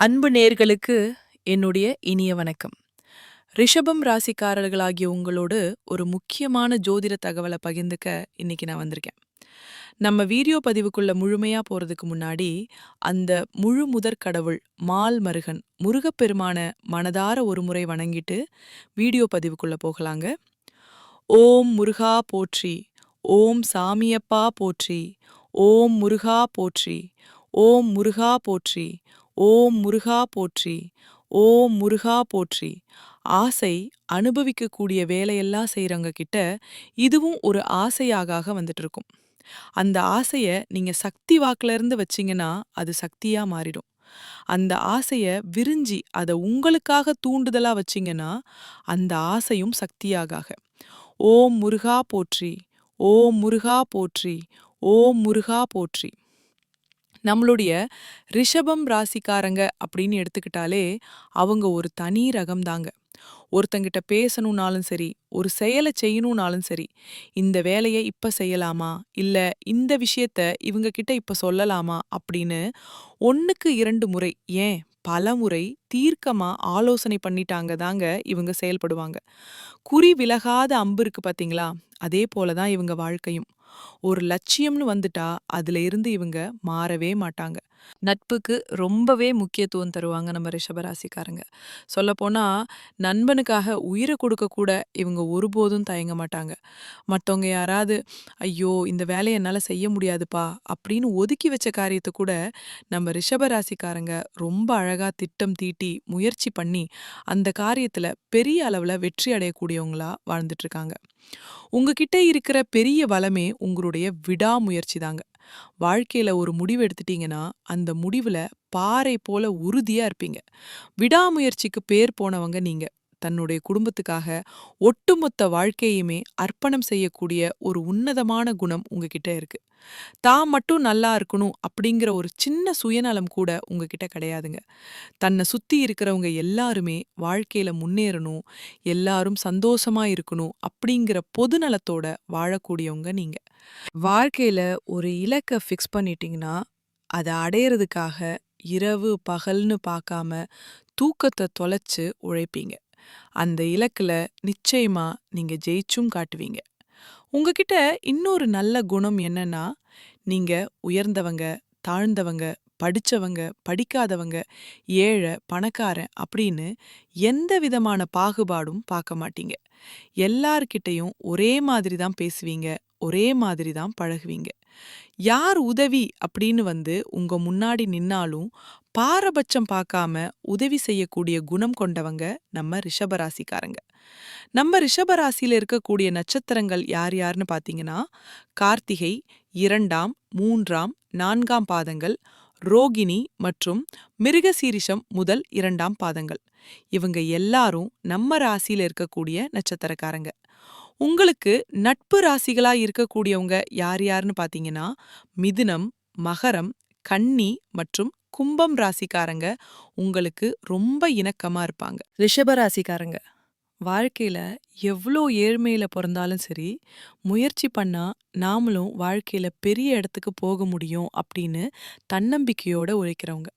அன்பு நேர்களுக்கு என்னுடைய இனிய வணக்கம். ரிஷபம் ராசிக்காரர்களாகிய உங்களோடு ஒரு முக்கியமான ஜோதிட தகவலை பகிர்ந்துக்க இன்னைக்கு நான் வந்திருக்கேன். நம்ம வீடியோ பதிவுக்குள்ள முழுமையா போறதுக்கு முன்னாடி அந்த முழு முதற் கடவுள் மால் மருகன் முருகப்பெருமான மனதார ஒரு முறை வணங்கிட்டு வீடியோ பதிவுக்குள்ள போகலாங்க. ஓம் முருகா போற்றி ஓம் சாமியப்பா போற்றி ஓம் முருகா போற்றி ஓம் முருகா போற்றி ஓம் முருகா போற்றி ஓம் முருகா போற்றி. ஆசை அனுபவிக்கக்கூடிய வேலையெல்லாம் செய்கிறவங்க கிட்ட இதுவும் ஒரு ஆசையாக வந்துட்டு இருக்கும் அந்த ஆசைய நீங்க சக்தி வாக்குல இருந்து வச்சீங்கன்னா அது சக்தியா மாறிடும். அந்த ஆசைய விரிஞ்சி அத உங்களுக்காக தூண்டுதலா வச்சீங்கன்னா அந்த ஆசையும் சக்தியாக ஓம் முருகா போற்றி ஓம் முருகா போற்றி ஓம் முருகா போற்றி. நம்மளுடைய ரிஷபம் ராசிக்காரங்க அப்படின்னு எடுத்துக்கிட்டாலே அவங்க ஒரு தனி ரகம் தாங்க ஒருத்தங்கிட்ட பேசணும்னாலும் சரி ஒரு செயலை செய்யணும்னாலும் சரி இந்த வேலையை இப்ப செய்யலாமா? இல்ல இந்த விஷயத்த இவங்க கிட்ட இப்ப சொல்லலாமா? அப்படின்னு ஒன்றுக்கு இரண்டு முறை ஏன்? பல முறை தீர்க்கமா ஆலோசனை பண்ணிட்டாங்க தாங்க இவங்க செயல்படுவாங்க. குறி விலகாத அம்பு இருக்கு பாத்தீங்களா? அதே போல தான் இவங்க வாழ்க்கையும். ஒரு லட்சியம்னு வந்துட்டா அதுல இருந்து இவங்க மாறவே மாட்டாங்க. நட்புக்கு ரொம்பவே முக்கியத்துவம் தருவாங்க நம்ம ரிஷபராசிக்காரங்க. சொல்லப்போனால் நண்பனுக்காக உயிரை கொடுக்கக்கூட இவங்க ஒருபோதும் தயங்க மாட்டாங்க. மற்றவங்க யாராவது ஐயோ இந்த வேலையை என்னால் செய்ய முடியாதுப்பா அப்படின்னு ஒதுக்கி வச்ச காரியத்தை கூட நம்ம ரிஷபராசிக்காரங்க ரொம்ப அழகா திட்டம் தீட்டி முயற்சி பண்ணி அந்த காரியத்தில் பெரிய அளவில் வெற்றி அடையக்கூடியவங்களா வாழ்ந்துட்டு இருக்காங்க. உங்ககிட்ட இருக்கிற பெரிய வளமே உங்களுடைய விடாமுயற்சி தாங்க. வாழ்க்கையில ஒரு முடிவு எடுத்துட்டீங்கன்னா அந்த முடிவுல பாறை போல உறுதியா இருப்பீங்க. விடாமுயற்சிக்கு பேர் போனவங்க நீங்க. தன்னுடைய குடும்பத்துக்காக ஒட்டுமொத்த வாழ்க்கையுமே அர்ப்பணம் செய்யக்கூடிய ஒரு உன்னதமான குணம் உங்ககிட்ட இருக்கு. தான் மட்டும் நல்லா இருக்கணும் அப்படிங்கிற ஒரு சின்ன சுயநலம் கூட உங்ககிட்ட கிடையாதுங்க. தன்னை சுத்தி இருக்கிறவங்க எல்லாருமே வாழ்க்கையில முன்னேறணும் எல்லாரும் சந்தோஷமா இருக்கணும் அப்படிங்கிற பொதுநலத்தோட வாழக்கூடியவங்க நீங்க. வாழ்க்கையில ஒரு இலக்கை ஃபிக்ஸ் பண்ணிட்டீங்கன்னா அதை அடையிறதுக்காக இரவு பகல்னு பார்க்காம தூக்கத்தை தொலைச்சு உழைப்பீங்க. அந்த இலக்குல நிச்சயமா நீங்க ஜெயிச்சும் காட்டுவீங்க. உங்ககிட்ட இன்னொரு நல்ல குணம் என்னன்னா நீங்க உயர்ந்தவங்க தாழ்ந்தவங்க படிச்சவங்க படிக்காதவங்க ஏழை பணக்காரன் அப்படின்னு எந்த விதமான பாகுபாடும் பார்க்க மாட்டீங்க. எல்லார்கிட்டையும் ஒரே மாதிரி தான் பேசுவீங்க ஒரே மாதிரி தான் பழகுவீங்க. யார் உதவி அப்படின்னு வந்து உங்க முன்னாடி நின்னாலும் பாரபட்சம் பார்க்காம உதவி செய்யக்கூடிய குணம் கொண்டவங்க நம்ம ரிஷபராசிக்காரங்க. நம்ம ரிஷபராசியில இருக்கக்கூடிய நட்சத்திரங்கள் யார் யாருன்னு பாத்தீங்கன்னா கார்த்திகை இரண்டாம் மூன்றாம் நான்காம் பாதங்கள் ரோகிணி மற்றும் மிருகசீரிஷம் முதல் இரண்டாம் பாதங்கள். இவங்க எல்லாரும் நம்ம ராசியில இருக்கக்கூடிய நட்சத்திரக்காரங்க. உங்களுக்கு நட்பு ராசிகளா இருக்கக்கூடியவங்க யார் யாருன்னு பாத்தீங்கன்னா மிதுனம் மகரம் கன்னி மற்றும் கும்பம் ராசிக்காரங்க உங்களுக்கு ரொம்ப இணக்கமா இருப்பாங்க. ரிஷப ராசிக்காரங்க. வாழ்க்கையில எவ்வளோ ஏழ்மையில பிறந்தாலும் சரி முயற்சி பண்ணா நாமளும் வாழ்க்கையில பெரிய இடத்துக்கு போக முடியும் அப்படின்னு தன்னம்பிக்கையோட உழைக்கிறவங்க.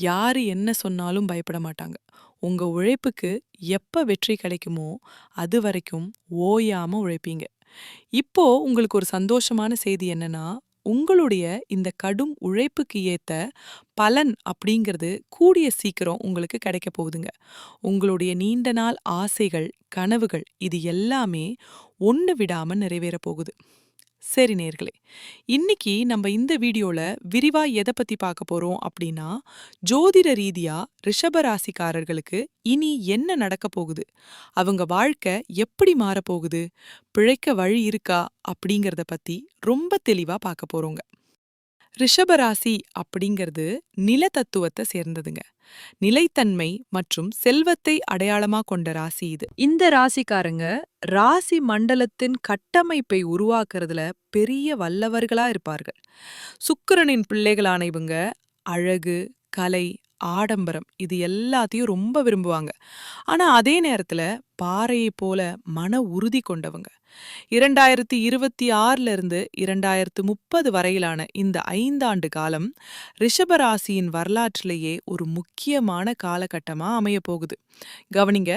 யாரு என்ன சொன்னாலும் பயப்பட மாட்டாங்க. உங்க உழைப்புக்கு எப்ப வெற்றி கிடைக்குமோ அது வரைக்கும் ஓயாம உழைப்பீங்க. இப்போ உங்களுக்கு ஒரு சந்தோஷமான செய்தி என்னன்னா உங்களுடைய இந்த கடும் உழைப்புக்கு ஏத்த பலன் அப்படிங்கிறது கூடிய சீக்கிரம் உங்களுக்கு கிடைக்க போகுதுங்க. உங்களுடைய நீண்ட நாள் ஆசைகள் கனவுகள் இது எல்லாமே ஒன்று விடாம நிறைவேற போகுது. சரி நேர்களே இன்னைக்கு நம்ம இந்த வீடியோல விரிவா எதை பத்தி பார்க்க போறோம் அப்படின்னா ஜோதிட ரீதியா ரிஷப ராசிக்காரர்களுக்கு இனி என்ன நடக்க போகுது? அவங்க வாழ்க்கை எப்படி மாறப்போகுது? பிழைக்க வழி இருக்கா? அப்படிங்கறத பத்தி ரொம்ப தெளிவா பார்க்க போறோங்க. ரிஷபராசி அப்படிங்கிறது நில தத்துவத்தை சேர்ந்ததுங்க. நிலைத்தன்மை மற்றும் செல்வத்தை அடையாளமா கொண்ட ராசி இது. இந்த ராசிக்காரங்க ராசி மண்டலத்தின் கட்டமைப்பை உருவாக்குறதுல பெரிய வல்லவர்களா இருப்பார்கள். சுக்கிரனின் பிள்ளைகளான இவங்க அழகு கலை ஆடம்பரம் இது எல்லாத்தையும் ரொம்ப விரும்புவாங்க. ஆனா அதே நேரத்துல பாறையை போல மன உறுதி கொண்டவங்க. இரண்டாயிரத்தி இருபத்தி ஆறுல இருந்து இரண்டாயிரத்து முப்பது வரையிலான இந்த ஐந்தாண்டு காலம் ரிஷபராசியின் வரலாற்றிலேயே ஒரு முக்கியமான காலகட்டமா அமையப் போகுது கவனிங்க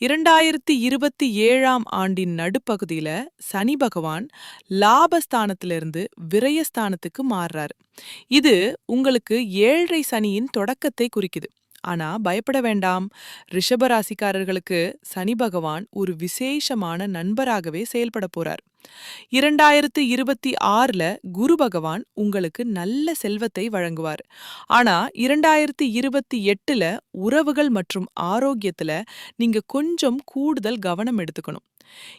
இரண்டாயிரத்தி இருபத்தி ஏழாம் ஆண்டின் நடுப்பகுதியில சனி பகவான் லாபஸ்தானத்திலிருந்து விரயஸ்தானத்துக்கு மாறுறாரு. இது உங்களுக்கு ஏழரை சனியின் தொடக்கத்தை குறிக்குது. ஆனா பயப்பட வேண்டாம். ரிஷபராசிக்காரர்களுக்கு சனி பகவான் ஒரு விசேஷமான நண்பராகவே செயல்பட போறார். இரண்டாயிரத்து இருபத்தி ஆறுல குரு பகவான் உங்களுக்கு நல்ல செல்வத்தை வழங்குவார். ஆனா இரண்டாயிரத்தி இருபத்தி எட்டுல உறவுகள் மற்றும் ஆரோக்கியத்துல நீங்க கொஞ்சம் கூடுதல் கவனம் எடுத்துக்கணும்.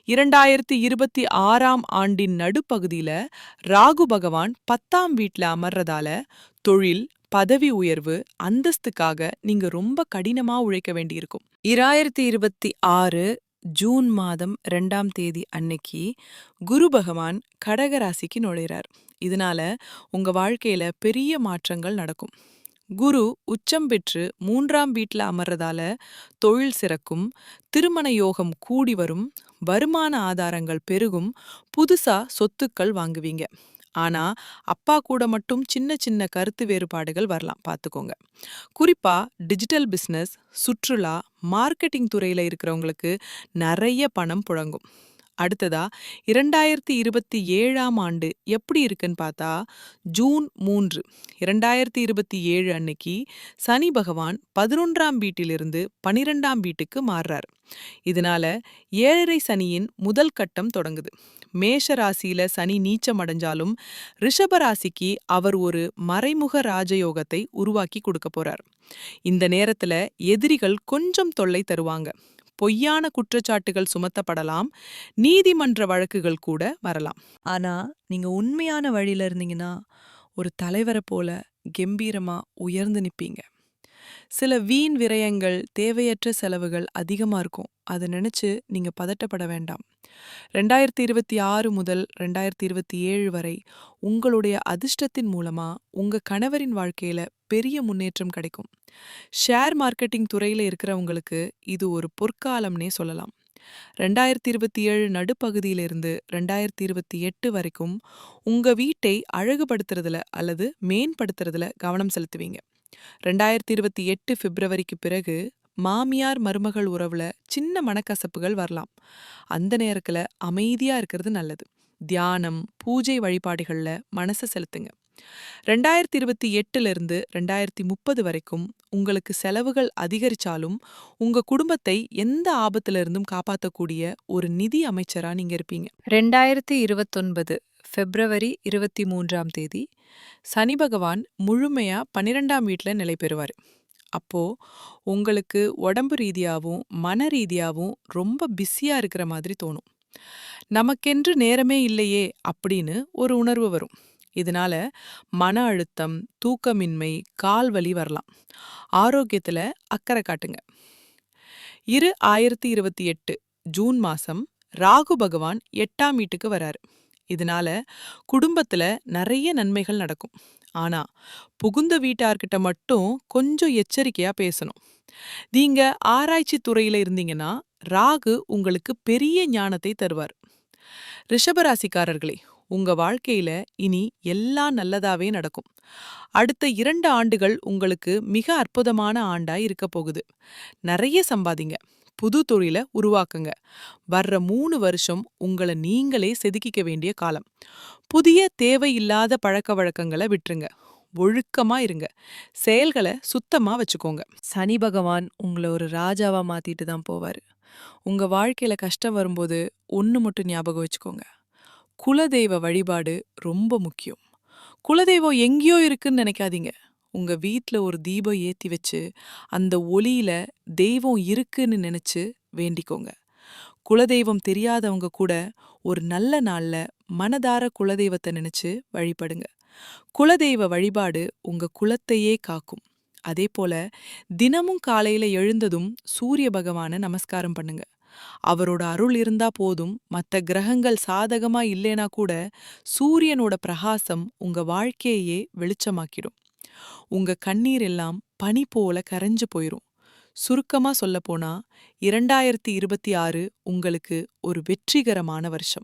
இரண்டாயிரத்தி இருபத்தி ஆறாம் ஆண்டின் நடுப்பகுதியில ராகு பகவான் பத்தாம் வீட்ல அமர்றதால தொழில் பதவி உயர்வு அந்தஸ்துக்காக நீங்க ரொம்ப கடினமா உழைக்க வேண்டியிருக்கும். இராயிரத்தி இருபத்தி ஆறு ஜூன் மாதம் ரெண்டாம் தேதி அன்னைக்கு குரு பகவான் கடக ராசிக்கு நுழைகிறார் இதனால உங்க வாழ்க்கையில பெரிய மாற்றங்கள் நடக்கும். குரு உச்சம் பெற்று மூன்றாம் வீட்டில் அமர்றதால தொழில் சிறக்கும் திருமண யோகம் கூடி வரும் வருமான ஆதாரங்கள் பெருகும் புதுசா சொத்துக்கள் வாங்குவீங்க. ஆனா அப்பா கூட மட்டும் சின்ன சின்ன கருத்து வேறுபாடுகள் வரலாம். பார்த்துக்கோங்க குறிப்பா டிஜிட்டல் பிசினஸ் சுற்றுலா மார்க்கெட்டிங் துறையில இருக்கிறவங்களுக்கு நிறைய பணம் புழங்கும். அடுத்ததா இரண்டாயிரத்தி இருபத்தி ஏழாம் ஆண்டு எப்படி இருக்குன்னு பார்த்தா ஜூன் மூன்று இரண்டாயிரத்தி இருபத்தி ஏழு அன்னைக்கு சனி பகவான் பதினொன்றாம் வீட்டிலிருந்து பனிரெண்டாம் வீட்டுக்கு மாறுறார். இதனால ஏழரை சனியின் முதல் கட்டம் தொடங்குது. மேஷ ராசியில சனி நீச்சம் அடைஞ்சாலும் ரிஷப ராசிக்கு அவர் ஒரு மறைமுக ராஜயோகத்தை உருவாக்கி கொடுக்க போறார். இந்த நேரத்துல எதிரிகள் கொஞ்சம் தொல்லை தருவாங்க. பொய்யான குற்றச்சாட்டுகள் சுமத்தப்படலாம் நீதிமன்ற வழக்குகள் கூட வரலாம். ஆனா நீங்க உண்மையான வழியில இருந்தீங்கன்னா ஒரு தலைவரை போல கெம்பீரமா உயர்ந்து நிப்பீங்க. சில வீண் விரயங்கள் தேவையற்ற செலவுகள் அதிகமா இருக்கும். அதை நினைச்சு நீங்க பதட்டப்பட வேண்டாம். ரெண்டாயிரத்தி இருபத்தி ஆறு முதல் ரெண்டாயிரத்தி இருபத்தி ஏழு வரை உங்களுடைய அதிர்ஷ்டத்தின் மூலமா உங்க கணவரின் வாழ்க்கையில பெரிய முன்னேற்றம் கிடைக்கும். ஷேர் மார்க்கெட்டிங் துறையில இருக்கிறவங்களுக்கு இது ஒரு பொற்காலம்னே சொல்லலாம். ரெண்டாயிரத்தி இருபத்தி ஏழு நடுப்பகுதியிலிருந்து ரெண்டாயிரத்தி இருபத்தி எட்டு வரைக்கும் உங்க வீட்டை அழகுபடுத்துறதுல அல்லது மேம்படுத்துறதுல கவனம் செலுத்துவீங்க. ரெண்டாயிரத்தி இருபத்தி எட்டு பிப்ரவரிக்கு பிறகு மாமியார் மருமகள் உறவுல சின்ன மனக்கசப்புகள் வரலாம். அந்த நேரத்துல அமைதியா இருக்கிறது நல்லது. தியானம் பூஜை வழிபாடுகள்ல மனசை செலுத்துங்க. ரெண்டாயிரத்தி இருபத்தி எட்டுல இருந்து ரெண்டாயிரத்தி முப்பது வரைக்கும் உங்களுக்கு செலவுகள் அதிகரிச்சாலும் உங்க குடும்பத்தை எந்த ஆபத்துல இருந்தும் காப்பாற்றக்கூடிய ஒரு நிதி அமைச்சரா நீங்க இருப்பீங்க. ரெண்டாயிரத்தி இருபத்தொன்பது பிப்ரவரி இருபத்தி மூன்றாம் தேதி சனி பகவான் முழுமையா பன்னிரெண்டாம் வீட்டுல நிலை பெறுவார். அப்போ உங்களுக்கு உடம்பு ரீதியாகவும் மன ரீதியாகவும் ரொம்ப பிஸியாக இருக்கிற மாதிரி தோணும். நமக்கென்று நேரமே இல்லையே அப்படின்னு ஒரு உணர்வு வரும். இதனால மன அழுத்தம் தூக்கமின்மை கால்வலி வரலாம். ஆரோக்கியத்தில் அக்கறை காட்டுங்க. இரு ஆயிரத்தி இருபத்தி எட்டு ஜூன் மாதம் ராகு பகவான் எட்டாம் வீட்டுக்கு வராரு. இதனால குடும்பத்துல நிறைய நன்மைகள் நடக்கும். ஆனா புகுந்த வீட்டார்கிட்ட மட்டும் கொஞ்சம் எச்சரிக்கையா பேசணும். நீங்க ஆராய்ச்சி துறையில இருந்தீங்கன்னா ராகு உங்களுக்கு பெரிய ஞானத்தை தருவார். ரிஷபராசிக்காரர்களே உங்க வாழ்க்கையில இனி எல்லாம் நல்லதாவே நடக்கும். அடுத்த இரண்டு ஆண்டுகள் உங்களுக்கு மிக அற்புதமான ஆண்டா இருக்க போகுது. நிறைய சம்பாதிங்க. புது தொழில உருவாக்குங்க. வர்ற மூணு வருஷம் உங்களை நீங்களே செதுக்கிக்க வேண்டிய காலம். புதிய தேவையில்லாத பழக்க வழக்கங்களை விட்டுருங்க. ஒழுக்கமா இருங்க. செயல்களை சுத்தமா வச்சுக்கோங்க. சனி பகவான் உங்களை ஒரு ராஜாவா மாத்திட்டு தான் போவாரு. உங்க வாழ்க்கையில கஷ்டம் வரும்போது ஒன்று மட்டும் ஞாபகம் வச்சுக்கோங்க. குலதெய்வ வழிபாடு ரொம்ப முக்கியம். குலதெய்வம் எங்கேயோ இருக்குன்னு நினைக்காதீங்க. உங்க வீட்டில் ஒரு தீபம் ஏத்தி வச்சு அந்த ஒளியில தெய்வம் இருக்குன்னு நினைச்சு வேண்டிக்கோங்க. குலதெய்வம் தெரியாதவங்க கூட ஒரு நல்ல நாள்ல மனதார குலதெய்வத்தை நினைச்சு வழிபடுங்க. குலதெய்வ வழிபாடு உங்க குலத்தையே காக்கும். அதே போல தினமும் காலையில எழுந்ததும் சூரிய பகவான நமஸ்காரம் பண்ணுங்க. அவரோட அருள் இருந்தா போதும் மத்த கிரகங்கள் சாதகமா இல்லைனா கூட சூரியனோட பிரகாசம் உங்க வாழ்க்கையே வெளிச்சமாக்கிடும். உங்க கண்ணீர் எல்லாம் பனி போல கரைஞ்சு போயிரும். சுருக்கமா சொல்லப்போனா இரண்டாயிரத்தி இருபத்தி ஆறு உங்களுக்கு ஒரு வெற்றிகரமான வருஷம்.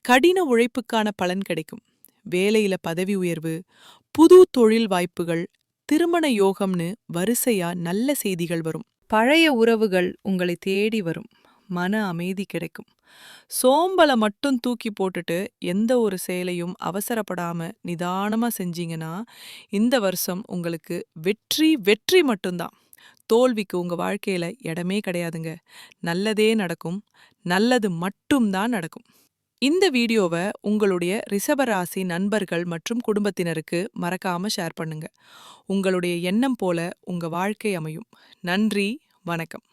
கடின உழைப்புக்கான பலன் கிடைக்கும். வேலையில பதவி உயர்வு புது தொழில் வாய்ப்புகள் திருமண யோகம்னு வரிசையா நல்ல செய்திகள் வரும். பழைய உறவுகள் உங்களை தேடி வரும். மன அமைதி கிடைக்கும். சோம்பல மட்டும் தூக்கி போட்டுட்டு எந்த ஒரு செயலையும் அவசரப்படாம நிதானமா செஞ்சீங்கன்னா இந்த வருஷம் உங்களுக்கு வெற்றி வெற்றி மட்டும்தான். தோல்விக்கு உங்க வாழ்க்கையில இடமே கிடையாதுங்க. நல்லதே நடக்கும். நல்லது மட்டும்தான் நடக்கும். இந்த வீடியோவை உங்களுடைய ரிஷபராசி நண்பர்கள் மற்றும் குடும்பத்தினருக்கு மறக்காம ஷேர் பண்ணுங்க. உங்களுடைய எண்ணம் போல உங்க வாழ்க்கை அமையும். நன்றி வணக்கம்.